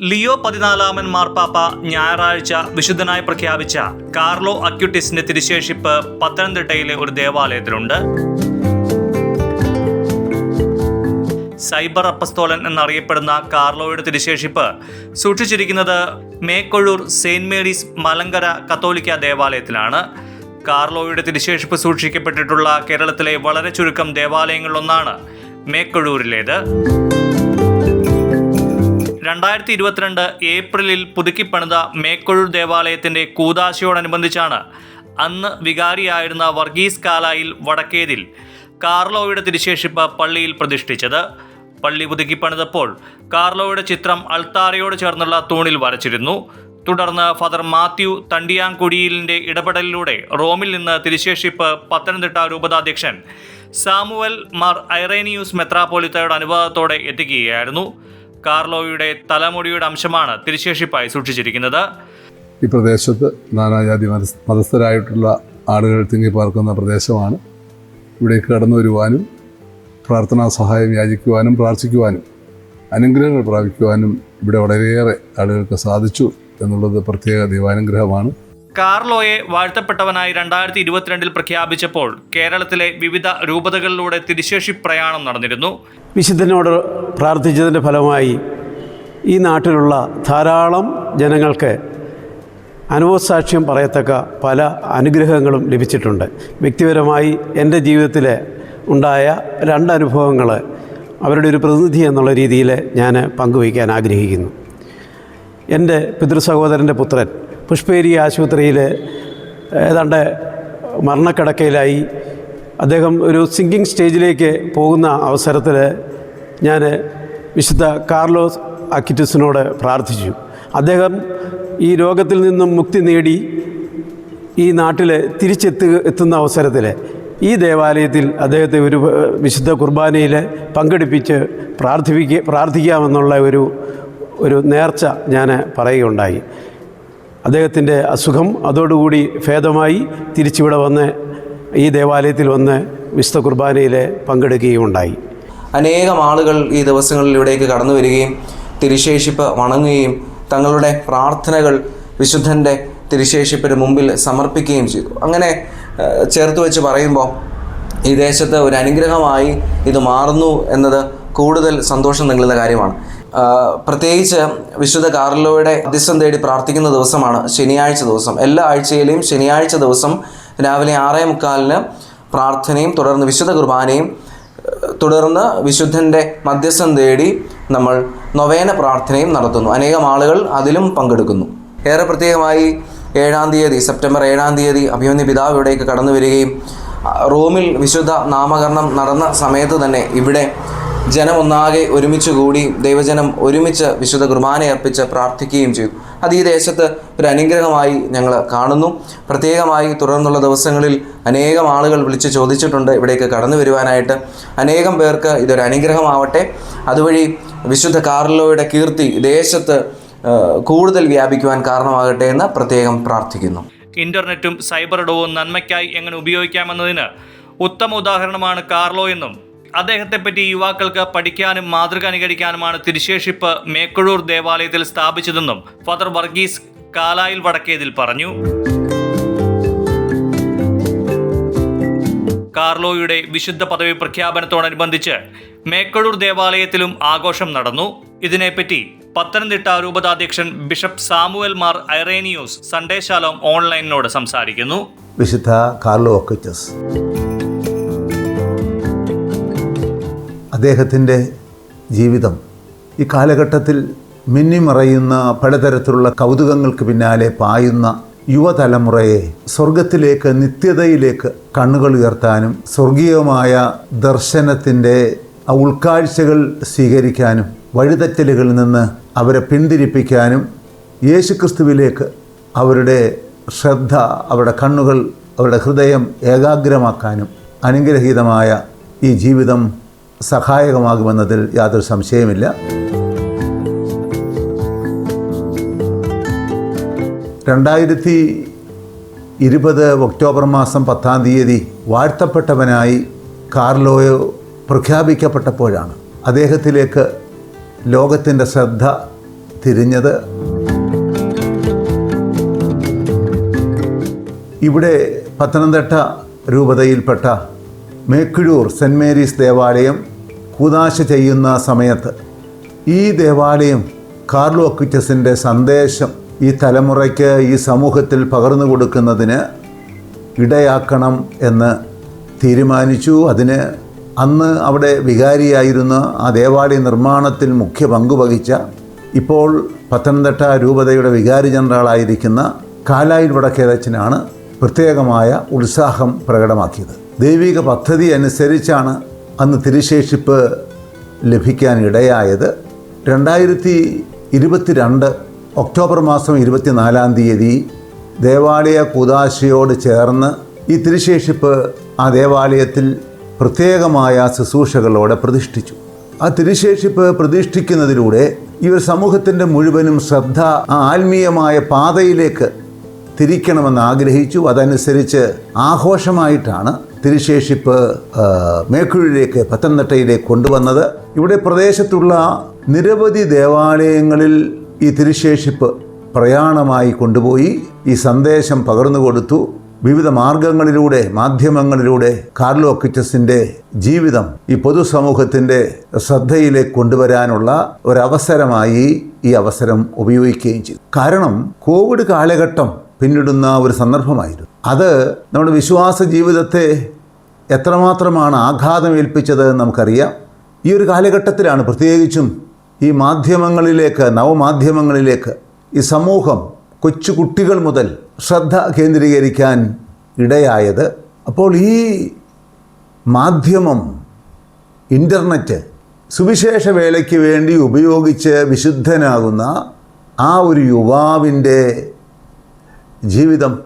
Leo പതിനാലാമൻ മാർപ്പാപ്പ ഞായറാഴ്ച വിശുദ്ധനായി പ്രഖ്യാപിച്ച കാർലോ അക്യുട്ടിസിന്റെ തിരുശേഷിപ്പ് പത്തനംതിട്ടയിലെ ഒരു ദേവാലയത്തിലുണ്ട്. സൈബർ അപ്പസ്തോലൻ എന്നറിയപ്പെടുന്ന കാർലോയുടെ തിരുശേഷിപ്പ് സൂക്ഷിച്ചിരിക്കുന്നത് മേക്കൊഴൂർ സെയിന്റ് മേരീസ് മലങ്കര കത്തോലിക്ക ദേവാലയത്തിലാണ്. കാർലോയുടെ തിരുശേഷിപ്പ് സൂക്ഷിക്കപ്പെട്ടിട്ടുള്ള കേരളത്തിലെ വളരെ ചുരുക്കം ദേവാലയങ്ങളിലൊന്നാണ് മേക്കൊഴൂരിലേത്. രണ്ടായിരത്തി ഇരുപത്തിരണ്ട് ഏപ്രിലിൽ പുതുക്കിപ്പണിത മേക്കൊഴൂർ ദേവാലയത്തിന്റെ കൂതാശയോടനുബന്ധിച്ചാണ് അന്ന് വികാരിയായിരുന്ന വർഗീസ് കാലായിൽ വടക്കേതിൽ കാർലോയുടെ തിരുശേഷിപ്പ് പള്ളിയിൽ പ്രതിഷ്ഠിച്ചത്. പള്ളി പുതുക്കിപ്പണിതപ്പോൾ കാർലോയുടെ ചിത്രം അൾത്താരയോട് ചേർന്നുള്ള തൂണിൽ വരച്ചിരുന്നു. തുടർന്ന് ഫാദർ മാത്യു തണ്ടിയാങ്കുടിയിലിന്റെ ഇടപെടലിലൂടെ റോമിൽ നിന്ന് തിരുശേഷിപ്പ് പത്തനംതിട്ട രൂപതാധ്യക്ഷൻ സാമുവൽ മാർ ഐറേനിയൂസ് മെത്രാപോലിത്തയുടെ അനുവാദത്തോടെ എത്തിക്കുകയായിരുന്നു. കാർലോയുടെ തലമുടിയുടെ അംശമാണ് തിരിശേഷിപ്പായി സൂക്ഷിച്ചിരിക്കുന്നത്. ഈ പ്രദേശത്ത് നാനാജാതി മതസ് മതസ്ഥരായിട്ടുള്ള ആളുകൾ തിങ്ങിപ്പാർക്കുന്ന പ്രദേശമാണ്. ഇവിടെ കടന്നു വരുവാനും പ്രാർത്ഥനാ സഹായം യാചിക്കുവാനും പ്രാർത്ഥിക്കുവാനും അനുഗ്രഹങ്ങൾ പ്രാപിക്കുവാനും ഇവിടെ വളരെയേറെ ആളുകൾക്ക് സാധിച്ചു എന്നുള്ളത് പ്രത്യേക ദൈവാനുഗ്രഹമാണ്. കാർലോയെ വാഴ്ത്തപ്പെട്ടവനായി രണ്ടായിരത്തി ഇരുപത്തിരണ്ടിൽ പ്രഖ്യാപിച്ചപ്പോൾ കേരളത്തിലെ വിവിധ രൂപതകളിലൂടെ തിരിശേഷി പ്രയാണം നടന്നിരുന്നു. വിശുദ്ധനോട് പ്രാർത്ഥിച്ചതിന്റെ ഫലമായി ഈ നാട്ടിലുള്ള ധാരാളം ജനങ്ങൾക്ക് അനുഭവസാക്ഷ്യം പറയത്തക്ക പല അനുഗ്രഹങ്ങളും ലഭിച്ചിട്ടുണ്ട്. വ്യക്തിപരമായി എന്റെ ജീവിതത്തിൽ ഉണ്ടായ രണ്ട് അനുഭവങ്ങൾ അവരുടെ ഒരു പ്രതിനിധി എന്നുള്ള രീതിയിൽ ഞാൻ പങ്കുവയ്ക്കാൻ ആഗ്രഹിക്കുന്നു. എന്റെ പിതൃസഹോദരന്റെ പുത്രൻ പുഷ്പേരി ആശുപത്രിയിൽ ഏതാണ്ട് മരണക്കിടക്കയിലായി. അദ്ദേഹം ഒരു സിങ്കിങ് സ്റ്റേജിലേക്ക് പോകുന്ന അവസരത്തിൽ ഞാൻ വിശുദ്ധ കാർലോസ് അക്കിറ്റസിനോട് പ്രാർത്ഥിച്ചു. അദ്ദേഹം ഈ രോഗത്തിൽ നിന്നും മുക്തി നേടി ഈ നാട്ടിൽ തിരിച്ചെത്തു എത്തുന്ന അവസരത്തിൽ ഈ ദേവാലയത്തിൽ അദ്ദേഹത്തെ ഒരു വിശുദ്ധ കുർബാനയിൽ പങ്കെടുപ്പിച്ച് പ്രാർത്ഥിപ്പിക്കുക പ്രാർത്ഥിക്കാമെന്നുള്ള ഒരു ഒരു നേർച്ച ഞാൻ പറയുകയുണ്ടായി. അദ്ദേഹത്തിന്റെ അസുഖം അതോടുകൂടി ഭേദമായി തിരിച്ചിവിടെ വന്ന് ഈ ദേവാലയത്തിൽ വന്ന് വിശുദ്ധ കുർബാനയിൽ പങ്കെടുക്കുകയുണ്ടായി അനേകം ആളുകൾ ഈ ദിവസങ്ങളിൽ ഇവിടേക്ക് കടന്നു വരികയും തിരുശേഷിപ്പ് വണങ്ങുകയും തങ്ങളുടെ പ്രാർത്ഥനകൾ വിശുദ്ധന്റെ തിരുശേഷിപ്പിന് മുമ്പിൽ സമർപ്പിക്കുകയും ചെയ്തു. അങ്ങനെ ചേർത്ത് വെച്ച് പറയുമ്പോൾ ഈ ദേശത്ത് ഒരു അനുഗ്രഹമായി ഇത് മാറുന്നു എന്നത് കൂടുതൽ സന്തോഷം നൽകുന്ന കാര്യമാണ്. പ്രത്യേകിച്ച് വിശുദ്ധ കാർലോയുടെ അധ്യസ്ഥം തേടി പ്രാർത്ഥിക്കുന്ന ദിവസമാണ് ശനിയാഴ്ച ദിവസം. എല്ലാ ആഴ്ചയിലെയും ശനിയാഴ്ച ദിവസം രാവിലെ ആറേ മുക്കാലിന് പ്രാർത്ഥനയും തുടർന്ന് വിശുദ്ധ കുർബാനയും തുടർന്ന് വിശുദ്ധന്റെ മധ്യസ്ഥം തേടി നമ്മൾ നൊവേന പ്രാർത്ഥനയും നടത്തുന്നു. അനേകം ആളുകൾ അതിലും പങ്കെടുക്കുന്നു. ഏറെ പ്രത്യേകമായി ഏഴാം തീയതി സെപ്റ്റംബർ ഏഴാം തീയതി അഭിമന്യ പിതാവ് ഇവിടേക്ക് കടന്നു വരികയും റോമിൽ വിശുദ്ധ നാമകരണം നടന്ന സമയത്ത് തന്നെ ഇവിടെ ജനം ഒന്നാകെ ഒരുമിച്ച് കൂടി ദൈവജനം ഒരുമിച്ച് വിശുദ്ധ കുർബാന അർപ്പിച്ച് പ്രാർത്ഥിക്കുകയും ചെയ്തു. അത് ഈ ദേശത്ത് ഒരു അനുഗ്രഹമായി ഞങ്ങൾ കാണുന്നു. പ്രത്യേകമായി തുടർന്നുള്ള ദിവസങ്ങളിൽ അനേകം ആളുകൾ വിളിച്ച് ചോദിച്ചിട്ടുണ്ട് ഇവിടേക്ക് കടന്നു വരുവാനായിട്ട്. അനേകം പേർക്ക് ഇതൊരു അനുഗ്രഹമാവട്ടെ. അതുവഴി വിശുദ്ധ കാർലോയുടെ കീർത്തി ദേശത്ത് കൂടുതൽ വ്യാപിക്കുവാൻ കാരണമാകട്ടെ എന്ന് പ്രത്യേകം പ്രാർത്ഥിക്കുന്നു. ഇന്റർനെറ്റും സൈബർ ഇടവും നന്മയ്ക്കായി എങ്ങനെ ഉപയോഗിക്കാമെന്നതിന് ഉത്തമ ഉദാഹരണമാണ് കാർലോ എന്നും അദ്ദേഹത്തെപ്പറ്റി യുവാക്കൾക്ക് പഠിക്കാനും മാതൃക അനുകരിക്കാനുമാണ് തിരുശേഷിപ്പ് മേക്കുഴൂർ ദേവാലയത്തിൽ സ്ഥാപിച്ചതെന്നും ഫാദർ വർഗീസ് കാലായിൽ വടക്കേതിൽ പറഞ്ഞു. കാർലോയുടെ വിശുദ്ധ പദവി പ്രഖ്യാപനത്തോടനുബന്ധിച്ച് മേക്കഴൂർ ദേവാലയത്തിലും ആഘോഷം നടന്നു. ഇതിനെപ്പറ്റി Pathanamthitta രൂപതാധ്യക്ഷൻ bishop Samuel Mar Ireneos Sunday Shalom ഓൺലൈനിനോട് സംസാരിക്കുന്നു. വിശുദ്ധ കാർലോ ഒക്കച്ചസ് അദ്ദേഹത്തിന്റെ ജീവിതം ഈ കാലഘട്ടത്തിൽ മിന്നിമറയുന്ന പലതരത്തിലുള്ള കൗതുകങ്ങൾക്ക് പിന്നാലെ പായുന്ന യുവതലമുറയെ സ്വർഗത്തിലേക്ക് നിത്യതയിലേക്ക് കണ്ണുകൾ ഉയർത്താനും സ്വർഗീയമായ ദർശനത്തിന്റെ ഉൾക്കാഴ്ചകൾ സ്വീകരിക്കാനും വഴിതെറ്റലുകളിൽ നിന്ന് അവരെ പിന്തിരിപ്പിക്കാനും യേശുക്രിസ്തുവിലേക്ക് അവരുടെ ശ്രദ്ധ അവരുടെ കണ്ണുകൾ അവരുടെ ഹൃദയം ഏകാഗ്രമാക്കാനും അനുഗ്രഹീതമായ ഈ ജീവിതം സഹായകമാകുമെന്നതിൽ യാതൊരു സംശയമില്ല രണ്ടായിരത്തി ഇരുപത് ഒക്ടോബർ മാസം പത്താം തീയതി വാഴ്ത്തപ്പെട്ടവനായി കാർലോയോ പ്രഖ്യാപിക്കപ്പെട്ടപ്പോഴാണ് അദ്ദേഹത്തിലേക്ക് ലോകത്തിന്റെ ശ്രദ്ധ തിരിഞ്ഞത്. ഇവിടെ പത്തനംതിട്ട രൂപതയിൽപ്പെട്ട മേക്കുഴൂർ സെന്റ് മേരീസ് ദേവാലയം കൂതാശ ചെയ്യുന്ന സമയത്ത് ഈ ദേവാലയം കാർലോ അക്വിറ്റസിന്റെ സന്ദേശം ഈ തലമുറയ്ക്ക് ഈ സമൂഹത്തിൽ പകർന്നു കൊടുക്കുന്നതിന് ഇടയാക്കണം എന്ന് തീരുമാനിച്ചു. അതിന് അന്ന് അവിടെ വികാരിയായിരുന്ന ആ ദേവാലയ നിർമ്മാണത്തിൽ മുഖ്യ പങ്കുവഹിച്ച ഇപ്പോൾ പത്തനംതിട്ട രൂപതയുടെ വികാരി ജനറലായിരിക്കുന്ന കാലായിൽ വടക്കേതച്ചനാണ് പ്രത്യേകമായ ഉത്സാഹം പ്രകടമാക്കിയത്. ദൈവിക പദ്ധതി അനുസരിച്ചാണ് അന്ന് തിരുശേഷിപ്പ് ലഭിക്കാൻ ഇടയായത് രണ്ടായിരത്തി ഇരുപത്തിരണ്ട് ഒക്ടോബർ മാസം ഇരുപത്തിനാലാം തീയതി ദേവാലയ കൂതാശയോട് ചേർന്ന് ഈ തിരുശേഷിപ്പ് ആ ദേവാലയത്തിൽ പ്രത്യേകമായ ശുശ്രൂഷകളോടെ പ്രതിഷ്ഠിച്ചു. ആ തിരുശേഷിപ്പ് പ്രതിഷ്ഠിക്കുന്നതിലൂടെ ഒരു സമൂഹത്തിന്റെ മുഴുവനും ശ്രദ്ധ ആ ആത്മീയമായ പാതയിലേക്ക് തിരിക്കണമെന്ന് ആഗ്രഹിച്ചു. അതനുസരിച്ച് ആഘോഷമായിട്ടാണ് തിരുശേഷിപ്പ് മേക്കുഴിയിലേക്ക് പത്തനംതിട്ടയിലേക്ക് കൊണ്ടുവന്നത്. ഇവിടെ പ്രദേശത്തുള്ള നിരവധി ദേവാലയങ്ങളിൽ ഈ തിരുശേഷിപ്പ് പ്രയാണമായി കൊണ്ടുപോയി. ഈ സന്ദേശം പകർന്നു കൊടുത്തു. വിവിധ മാർഗങ്ങളിലൂടെ മാധ്യമങ്ങളിലൂടെ കാർലോ കിച്ചസിന്റെ ജീവിതം ഈ പൊതുസമൂഹത്തിന്റെ ശ്രദ്ധയിലേക്ക് കൊണ്ടുവരാനുള്ള ഒരവസരമായി ഈ അവസരം ഉപയോഗിക്കുകയും ചെയ്തു. കാരണം കോവിഡ് കാലഘട്ടം പിന്നിടുന്ന ഒരു സന്ദർഭമായിരുന്നു. അത് നമ്മുടെ വിശ്വാസ ജീവിതത്തെ എത്രമാത്രമാണ് ആഘാതമേൽപ്പിച്ചത് എന്ന് നമുക്കറിയാം. ഈ ഒരു കാലഘട്ടത്തിലാണ് പ്രത്യേകിച്ചും ഈ മാധ്യമങ്ങളിലേക്ക് നവമാധ്യമങ്ങളിലേക്ക് ഈ സമൂഹം കൊച്ചു കുട്ടികൾ മുതൽ ശ്രദ്ധ കേന്ദ്രീകരിക്കാൻ ഇടയായത്. അപ്പോൾ ഈ മാധ്യമം ഇന്റർനെറ്റ് സുവിശേഷ വേലയ്ക്ക് വേണ്ടി ഉപയോഗിച്ച് വിശുദ്ധനാകുന്ന ആ ഒരു യുവാവിന്റെ ജീവിതം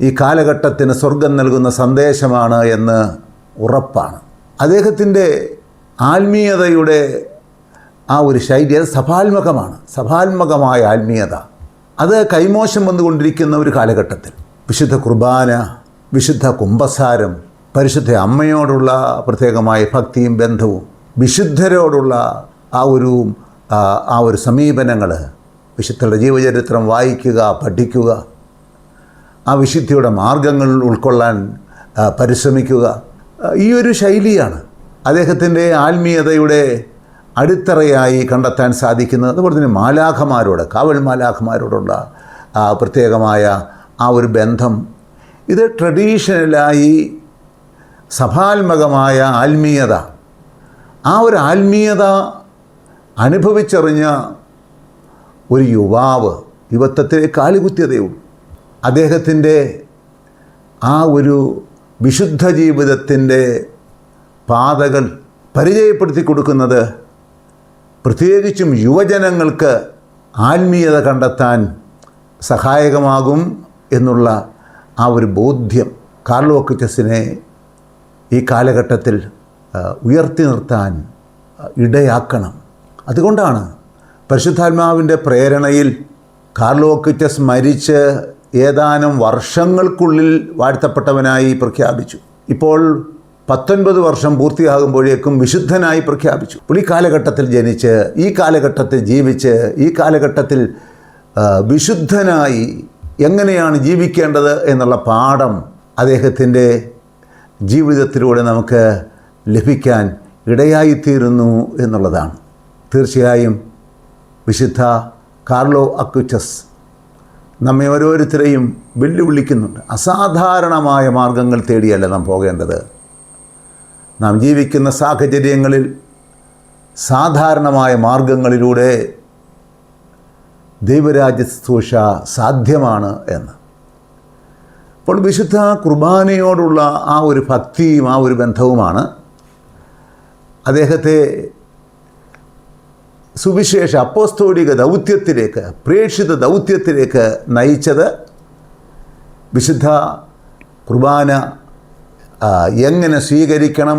ഈ കാലഘട്ടത്തിന് സ്വർഗം നൽകുന്ന സന്ദേശമാണ് എന്ന് ഉറപ്പാണ്. അദ്ദേഹത്തിന്റെ ആത്മീയതയുടെ ആ ഒരു ശൈലി അത് സഭാത്മകമാണ്. സഭാത്മകമായ ആത്മീയത. അത് കൈമോശം വന്നുകൊണ്ടിരിക്കുന്ന ഒരു കാലഘട്ടത്തിൽ. വിശുദ്ധ കുർബാന വിശുദ്ധ കുംഭസാരം പരിശുദ്ധ അമ്മയോടുള്ള പ്രത്യേകമായ ഭക്തിയും ബന്ധവും വിശുദ്ധരോടുള്ള ആ ഒരു ആ, ഒരു സമീപനങ്ങൾ വിശുദ്ധരുടെ ജീവചരിത്രം വായിക്കുക പഠിക്കുക ആ വിശുദ്ധിയുടെ മാർഗങ്ങൾ ഉൾക്കൊള്ളാൻ പരിശ്രമിക്കുക. ഈ ഒരു ശൈലിയാണ് അദ്ദേഹത്തിന്റെ ആത്മീയതയുടെ അടിത്തറയായി കണ്ടെത്താൻ സാധിക്കുന്നത്. അതുപോലെ തന്നെ മാലാഖമാരോട് കാവൽ മാലാഖമാരോടുള്ള പ്രത്യേകമായ ആ ഒരു ബന്ധം. ഇത് ട്രഡീഷണലായി സഭാത്മകമായ ആത്മീയത ആ ഒരു ആത്മീയത അനുഭവിച്ചറിഞ്ഞ ഒരു യുവാവ് യുവത്വത്തിലെ കാലുകുത്തിയതയുള്ളൂ അദ്ദേഹത്തിന്റെ ആ ഒരു വിശുദ്ധ ജീവിതത്തിന്റെ പാതകൾ പരിചയപ്പെടുത്തി കൊടുക്കുന്നത് പ്രത്യേകിച്ചും യുവജനങ്ങൾക്ക് ആത്മീയത കണ്ടെത്താൻ സഹായകമാകും എന്നുള്ള ആ ഒരു ബോധ്യം കാർലോ ഈ കാലഘട്ടത്തിൽ ഉയർത്തി നിർത്താൻ ഇടയാക്കണം. അതുകൊണ്ടാണ് പരിശുദ്ധാത്മാവിന്റെ പ്രേരണയിൽ കാർലോ ക്വിറ്റസ് മരിച്ച് ഏതാനും വർഷങ്ങൾക്കുള്ളിൽ വാഴ്ത്തപ്പെട്ടവനായി പ്രഖ്യാപിച്ചു. ഇപ്പോൾ പത്തൊൻപത് വർഷം പൂർത്തിയാകുമ്പോഴേക്കും വിശുദ്ധനായി പ്രഖ്യാപിച്ചു. അപ്പോൾ ഈ കാലഘട്ടത്തിൽ ജനിച്ച് ഈ കാലഘട്ടത്തിൽ ജീവിച്ച് ഈ കാലഘട്ടത്തിൽ വിശുദ്ധനായി എങ്ങനെയാണ് ജീവിക്കേണ്ടത് എന്നുള്ള പാഠം അദ്ദേഹത്തിന്റെ ജീവിതത്തിലൂടെ നമുക്ക് ലഭിക്കാൻ ഇടയായിത്തീരുന്നു എന്നുള്ളതാണ്. തീർച്ചയായും വിശുദ്ധ കാർലോ അക്വിറ്റസ് നമ്മെ ഓരോരുത്തരെയും വെല്ലുവിളിക്കുന്നുണ്ട്. അസാധാരണമായ മാർഗങ്ങൾ തേടിയല്ല നാം പോകേണ്ടത്. നാം ജീവിക്കുന്ന സാഹചര്യങ്ങളിൽ സാധാരണമായ മാർഗങ്ങളിലൂടെ ദൈവരാജ്യ ശുശ്രൂഷ സാധ്യമാണ് എന്ന്. അപ്പോൾ വിശുദ്ധ കുർബാനയോടുള്ള ആ ഒരു ഭക്തിയും ആ ഒരു ബന്ധവുമാണ്. അദ്ദേഹത്തെ സുവിശേഷ അപ്പോസ്തോലിക ദൗത്യത്തിലേക്ക് പ്രേക്ഷിത ദൗത്യത്തിലേക്ക് നയിച്ചത് വിശുദ്ധ കുർബാന എങ്ങനെ സ്വീകരിക്കണം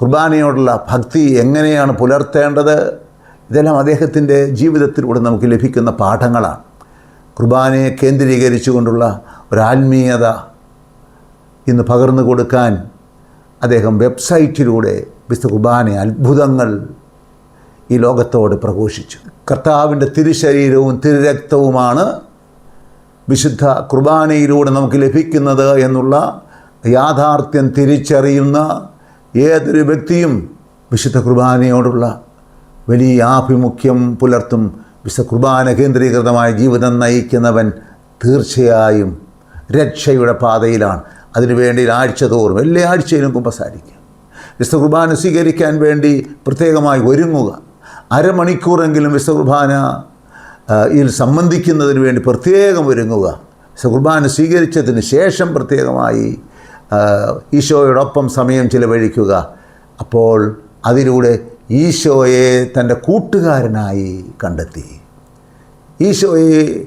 കുർബാനയോടുള്ള ഭക്തി എങ്ങനെയാണ് പുലർത്തേണ്ടത് ഇതെല്ലാം അദ്ദേഹത്തിന്റെ ജീവിതത്തിലൂടെ നമുക്ക് ലഭിക്കുന്ന പാഠങ്ങളാണ്. കുർബാനയെ കേന്ദ്രീകരിച്ചുകൊണ്ടുള്ള ഒരാത്മീയത ഇന്ന് പകർന്നു കൊടുക്കാൻ അദ്ദേഹം വെബ്സൈറ്റിലൂടെ വിശുദ്ധ കുർബാന അത്ഭുതങ്ങൾ ഈ ലോകത്തോട് പ്രഘോഷിച്ചു. കർത്താവിന്റെ തിരുശരീരവും തിരുരക്തവുമാണ് വിശുദ്ധ കുർബാനയിലൂടെ നമുക്ക് ലഭിക്കുന്നത് എന്നുള്ള യാഥാർത്ഥ്യം തിരിച്ചറിയുന്ന ഏതൊരു വ്യക്തിയും വിശുദ്ധ കുർബാനയോടുള്ള വലിയ ആഭിമുഖ്യം പുലർത്തും. വിശുദ്ധ കുർബാന കേന്ദ്രീകൃതമായ ജീവിതം നയിക്കുന്നവൻ തീർച്ചയായും രക്ഷയുടെ പാതയിലാണ്. അതിനുവേണ്ടി ആഴ്ച തോറും എല്ലാ ആഴ്ചയിലും കുമ്പസാരിക്കുക. വിശുദ്ധ കുർബാന സ്വീകരിക്കാൻ വേണ്ടി പ്രത്യേകമായി ഒരുങ്ങുക. അരമണിക്കൂറെങ്കിലും വിശ്വകുർബാന ഇതിൽ സംബന്ധിക്കുന്നതിന് വേണ്ടി പ്രത്യേകം ഒരുങ്ങുക. വിശ്വകുർബാന കുർബാന സ്വീകരിച്ചതിന് ശേഷം പ്രത്യേകമായി ഈശോയോടൊപ്പം സമയം ചിലവഴിക്കുക. അപ്പോൾ അതിലൂടെ ഈശോയെ തന്റെ കൂട്ടുകാരനായി കണ്ടെത്തി. ഈശോയെ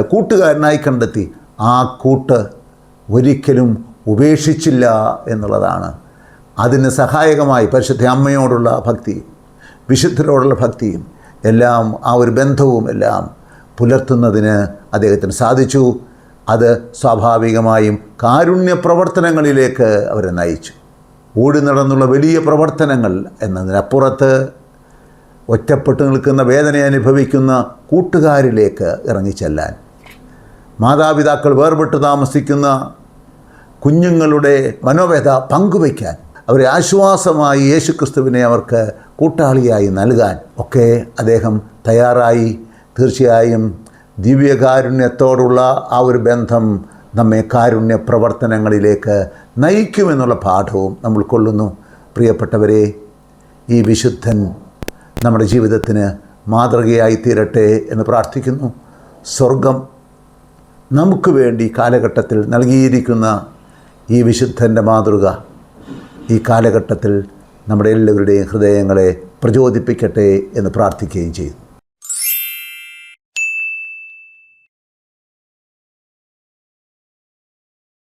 കൂട്ടുകാരനായി കണ്ടെത്തി. ആ കൂട്ട് ഒരിക്കലും ഉപേക്ഷിച്ചില്ല എന്നുള്ളതാണ്. അതിന് സഹായകമായി പരിശുദ്ധ അമ്മയോടുള്ള ഭക്തിയും വിശുദ്ധരോടുള്ള ഭക്തിയും എല്ലാം ആ ഒരു ബന്ധവും എല്ലാം പുലർത്തുന്നതിന് അദ്ദേഹത്തിന് സാധിച്ചു. അത് സ്വാഭാവികമായും കാരുണ്യ പ്രവർത്തനങ്ങളിലേക്ക് അവരെ നയിച്ചു. ഓടി നടന്നുള്ള വലിയ പ്രവർത്തനങ്ങൾ എന്നതിനപ്പുറത്ത് ഒറ്റപ്പെട്ടു നിൽക്കുന്ന വേദന അനുഭവിക്കുന്ന കൂട്ടുകാരിലേക്ക് ഇറങ്ങിച്ചെല്ലാൻ മാതാപിതാക്കൾ വേർപെട്ട് താമസിക്കുന്ന കുഞ്ഞുങ്ങളുടെ മനോവേദ പങ്കുവയ്ക്കാൻ അവരെ ആശ്വാസമായി യേശുക്രിസ്തുവിനെ അവർക്ക് കൂട്ടാളിയായി നൽകാൻ ഒക്കെ അദ്ദേഹം തയ്യാറായി. തീർച്ചയായും ദിവ്യകാരുണ്യത്തോടുള്ള ആ ഒരു ബന്ധം നമ്മെ കാരുണ്യ പ്രവർത്തനങ്ങളിലേക്ക് നയിക്കുമെന്നുള്ള പാഠവും നമ്മൾ കൊള്ളുന്നു. പ്രിയപ്പെട്ടവരെ ഈ വിശുദ്ധൻ നമ്മുടെ ജീവിതത്തിന് മാതൃകയായി തീരട്ടെ എന്ന് പ്രാർത്ഥിക്കുന്നു. സ്വർഗം നമുക്ക് വേണ്ടി കാലഘട്ടത്തിൽ നൽകിയിരിക്കുന്ന ഈ വിശുദ്ധന്റെ മാതൃക ഈ കാലഘട്ടത്തിൽ നമ്മുടെ എല്ലാവരുടെയും ഹൃദയങ്ങളെ പ്രചോദിപ്പിക്കട്ടെ എന്ന് പ്രാർത്ഥിക്കുകയും ചെയ്തു